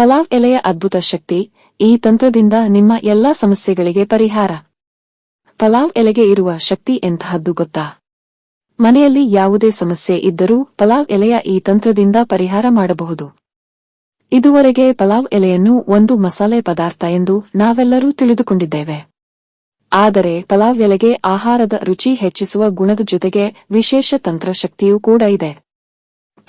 ಪಲಾವ್ ಎಲೆಯ ಅದ್ಭುತ ಶಕ್ತಿ, ಈ ತಂತ್ರದಿಂದ ನಿಮ್ಮ ಎಲ್ಲಾ ಸಮಸ್ಯೆಗಳಿಗೆ ಪರಿಹಾರ. ಪಲಾವ್ ಎಲೆಗೆ ಇರುವ ಶಕ್ತಿ ಎಂತಹದ್ದು ಗೊತ್ತಾ? ಮನೆಯಲ್ಲಿ ಯಾವುದೇ ಸಮಸ್ಯೆ ಇದ್ದರೂ ಪಲಾವ್ ಎಲೆಯ ಈ ತಂತ್ರದಿಂದ ಪರಿಹಾರ ಮಾಡಬಹುದು. ಇದುವರೆಗೆ ಪಲಾವ್ ಎಲೆಯನ್ನು ಒಂದು ಮಸಾಲೆ ಪದಾರ್ಥ ಎಂದು ನಾವೆಲ್ಲರೂ ತಿಳಿದುಕೊಂಡಿದ್ದೇವೆ. ಆದರೆ ಪಲಾವ್ ಎಲೆಗೆ ಆಹಾರದ ರುಚಿ ಹೆಚ್ಚಿಸುವ ಗುಣದ ಜೊತೆಗೆ ವಿಶೇಷ ತಂತ್ರಶಕ್ತಿಯೂ ಕೂಡ ಇದೆ.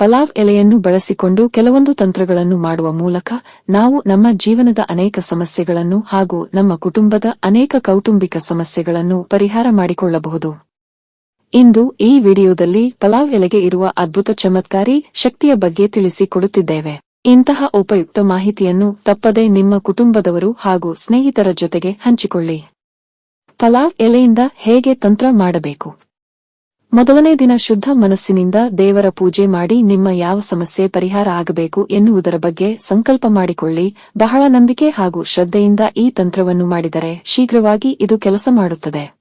ಪಲಾವ್ ಎಲೆಯನ್ನು ಬಳಸಿಕೊಂಡು ಕೆಲವೊಂದು ತಂತ್ರಗಳನ್ನು ಮಾಡುವ ಮೂಲಕ ನಾವು ನಮ್ಮ ಜೀವನದ ಅನೇಕ ಸಮಸ್ಯೆಗಳನ್ನು ಹಾಗೂ ನಮ್ಮ ಕುಟುಂಬದ ಅನೇಕ ಕೌಟುಂಬಿಕ ಸಮಸ್ಯೆಗಳನ್ನು ಪರಿಹಾರ ಮಾಡಿಕೊಳ್ಳಬಹುದು. ಇಂದು ಈ ವಿಡಿಯೋದಲ್ಲಿ ಪಲಾವ್ ಎಲೆಗೆ ಇರುವ ಅದ್ಭುತ ಚಮತ್ಕಾರಿ ಶಕ್ತಿಯ ಬಗ್ಗೆ ತಿಳಿಸಿಕೊಡುತ್ತಿದ್ದೇವೆ. ಇಂತಹ ಉಪಯುಕ್ತ ಮಾಹಿತಿಯನ್ನು ತಪ್ಪದೆ ನಿಮ್ಮ ಕುಟುಂಬದವರು ಹಾಗೂ ಸ್ನೇಹಿತರ ಜೊತೆಗೆ ಹಂಚಿಕೊಳ್ಳಿ. ಪಲಾವ್ ಎಲೆಯಿಂದ ಹೇಗೆ ತಂತ್ರ ಮಾಡಬೇಕು? ಮೊದಲನೇ ದಿನ ಶುದ್ಧ ಮನಸ್ಸಿನಿಂದ ದೇವರ ಪೂಜೆ ಮಾಡಿ ನಿಮ್ಮ ಯಾವ ಸಮಸ್ಯೆ ಪರಿಹಾರ ಆಗಬೇಕು ಎನ್ನುವುದರ ಬಗ್ಗೆ ಸಂಕಲ್ಪ ಮಾಡಿಕೊಳ್ಳಿ. ಬಹಳ ನಂಬಿಕೆ ಹಾಗೂ ಶ್ರದ್ಧೆಯಿಂದ ಈ ತಂತ್ರವನ್ನು ಮಾಡಿದರೆ ಶೀಘ್ರವಾಗಿ ಇದು ಕೆಲಸ ಮಾಡುತ್ತದೆ.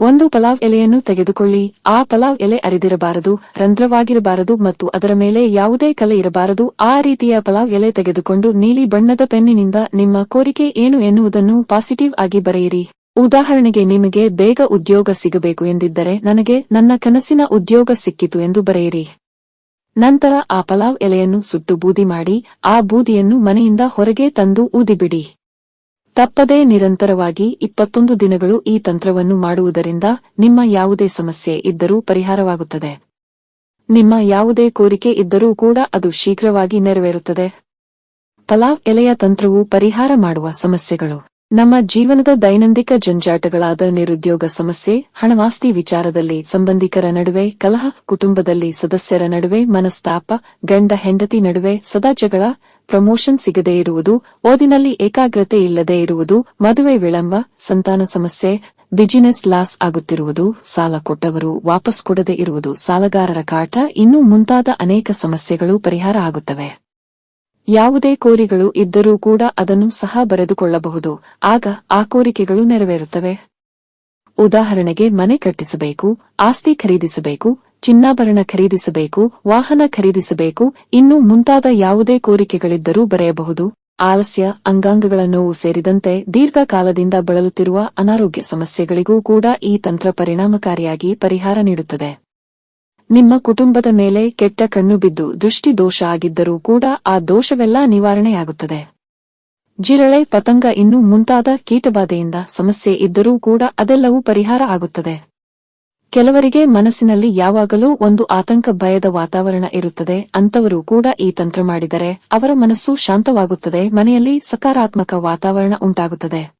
ಒಂದು ಪಲಾವ್ ಎಲೆಯನ್ನು ತೆಗೆದುಕೊಳ್ಳಿ. ಆ ಪಲಾವ್ ಎಲೆ ಅರಿದಿರಬಾರದು, ರಂಧ್ರವಾಗಿರಬಾರದು ಮತ್ತು ಅದರ ಮೇಲೆ ಯಾವುದೇ ಕಲೆ ಇರಬಾರದು. ಆ ರೀತಿಯ ಪಲಾವ್ ಎಲೆ ತೆಗೆದುಕೊಂಡು ನೀಲಿ ಬಣ್ಣದ ಪೆನ್ನಿನಿಂದ ನಿಮ್ಮ ಕೋರಿಕೆ ಏನು ಎನ್ನುವುದನ್ನು ಪಾಸಿಟಿವ್ ಆಗಿ ಬರೆಯಿರಿ. ಉದಾಹರಣೆಗೆ ನಿಮಗೆ ಬೇಗ ಉದ್ಯೋಗ ಸಿಗಬೇಕು ಎಂದಿದ್ದರೆ ನನಗೆ ನನ್ನ ಕನಸಿನ ಉದ್ಯೋಗ ಸಿಕ್ಕಿತು ಎಂದು ಬರೆಯಿರಿ. ನಂತರ ಆ ಪಲಾವ್ ಎಲೆಯನ್ನು ಸುಟ್ಟು ಬೂದಿ ಮಾಡಿ, ಆ ಬೂದಿಯನ್ನು ಮನೆಯಿಂದ ಹೊರಗೆ ತಂದು ಊದಿಬಿಡಿ. ತಪ್ಪದೇ ನಿರಂತರವಾಗಿ ಇಪ್ಪತ್ತೊಂದು ದಿನಗಳು ಈ ತಂತ್ರವನ್ನು ಮಾಡುವುದರಿಂದ ನಿಮ್ಮ ಯಾವುದೇ ಸಮಸ್ಯೆ ಇದ್ದರೂ ಪರಿಹಾರವಾಗುತ್ತದೆ. ನಿಮ್ಮ ಯಾವುದೇ ಕೋರಿಕೆ ಇದ್ದರೂ ಕೂಡ ಅದು ಶೀಘ್ರವಾಗಿ ನೆರವೇರುತ್ತದೆ. ಪಲಾವ್ ಎಲೆಯ ತಂತ್ರವು ಪರಿಹಾರ ಮಾಡುವ ಸಮಸ್ಯೆಗಳು. ನಮ್ಮ ಜೀವನದ ದೈನಂದಿಕ ಜಂಜಾಟಗಳಾದ ನಿರುದ್ಯೋಗ ಸಮಸ್ಯೆ, ಹಣವಾಸ್ತಿ ವಿಚಾರದಲ್ಲಿ ಸಂಬಂಧಿಕರ ನಡುವೆ ಕಲಹ, ಕುಟುಂಬದಲ್ಲಿ ಸದಸ್ಯರ ನಡುವೆ ಮನಸ್ತಾಪ, ಗಂಡ ಹೆಂಡತಿ ನಡುವೆ ಸದಾ ಜಗಳ, ಪ್ರಮೋಷನ್ ಸಿಗದೇ ಇರುವುದು, ಓದಿನಲ್ಲಿ ಏಕಾಗ್ರತೆ ಇಲ್ಲದೆ ಇರುವುದು, ಮದುವೆ ವಿಳಂಬ, ಸಂತಾನ ಸಮಸ್ಯೆ, ಬಿಜಿನೆಸ್ ಲಾಸ್ ಆಗುತ್ತಿರುವುದು, ಸಾಲ ಕೊಟ್ಟವರು ವಾಪಸ್ ಕೊಡದೇ ಇರುವುದು, ಸಾಲಗಾರರ ಕಾಟ, ಇನ್ನೂ ಮುಂತಾದ ಅನೇಕ ಸಮಸ್ಯೆಗಳು ಪರಿಹಾರ ಆಗುತ್ತವೆ. ಯಾವುದೇ ಕೋರಿಗಳು ಇದ್ದರೂ ಕೂಡ ಅದನ್ನು ಸಹ ಬರೆದುಕೊಳ್ಳಬಹುದು. ಆಗ ಆ ಕೋರಿಕೆಗಳು ನೆರವೇರುತ್ತವೆ. ಉದಾಹರಣೆಗೆ ಮನೆ ಕಟ್ಟಿಸಬೇಕು, ಆಸ್ತಿ ಖರೀದಿಸಬೇಕು, ಚಿನ್ನಾಭರಣ ಖರೀದಿಸಬೇಕು, ವಾಹನ ಖರೀದಿಸಬೇಕು, ಇನ್ನು ಮುಂತಾದ ಯಾವುದೇ ಕೋರಿಕೆಗಳಿದ್ದರೂ ಬರೆಯಬಹುದು. ಆಲಸ್ಯ, ಅಂಗಾಂಗಗಳ ನೋವು ಸೇರಿದಂತೆ ದೀರ್ಘಕಾಲದಿಂದ ಬಳಲುತ್ತಿರುವ ಅನಾರೋಗ್ಯ ಸಮಸ್ಯೆಗಳಿಗೂ ಕೂಡ ಈ ತಂತ್ರ ಪರಿಣಾಮಕಾರಿಯಾಗಿ ಪರಿಹಾರ ನೀಡುತ್ತದೆ. ನಿಮ್ಮ ಕುಟುಂಬದ ಮೇಲೆ ಕೆಟ್ಟ ಕಣ್ಣು ಬಿದ್ದು ದೃಷ್ಟಿ ದೋಷ ಆಗಿದ್ದರೂ ಕೂಡ ಆ ದೋಷವೆಲ್ಲ ನಿವಾರಣೆಯಾಗುತ್ತದೆ. ಜಿರಳೆ ಪತಂಗ ಇನ್ನು ಮುಂತಾದ ಕೀಟಬಾಧೆಯಿಂದ ಸಮಸ್ಯೆ ಇದ್ದರೂ ಕೂಡ ಅದೆಲ್ಲವೂ ಪರಿಹಾರ ಆಗುತ್ತದೆ. ಕೆಲವರಿಗೆ ಮನಸ್ಸಿನಲ್ಲಿ ಯಾವಾಗಲೂ ಒಂದು ಆತಂಕ ಭಯದ ವಾತಾವರಣ ಇರುತ್ತದೆ. ಅಂತವರು ಕೂಡ ಈ ತಂತ್ರ ಮಾಡಿದರೆ ಅವರ ಮನಸ್ಸು ಶಾಂತವಾಗುತ್ತದೆ, ಮನೆಯಲ್ಲಿ ಸಕಾರಾತ್ಮಕ ವಾತಾವರಣ ಉಂಟಾಗುತ್ತದೆ.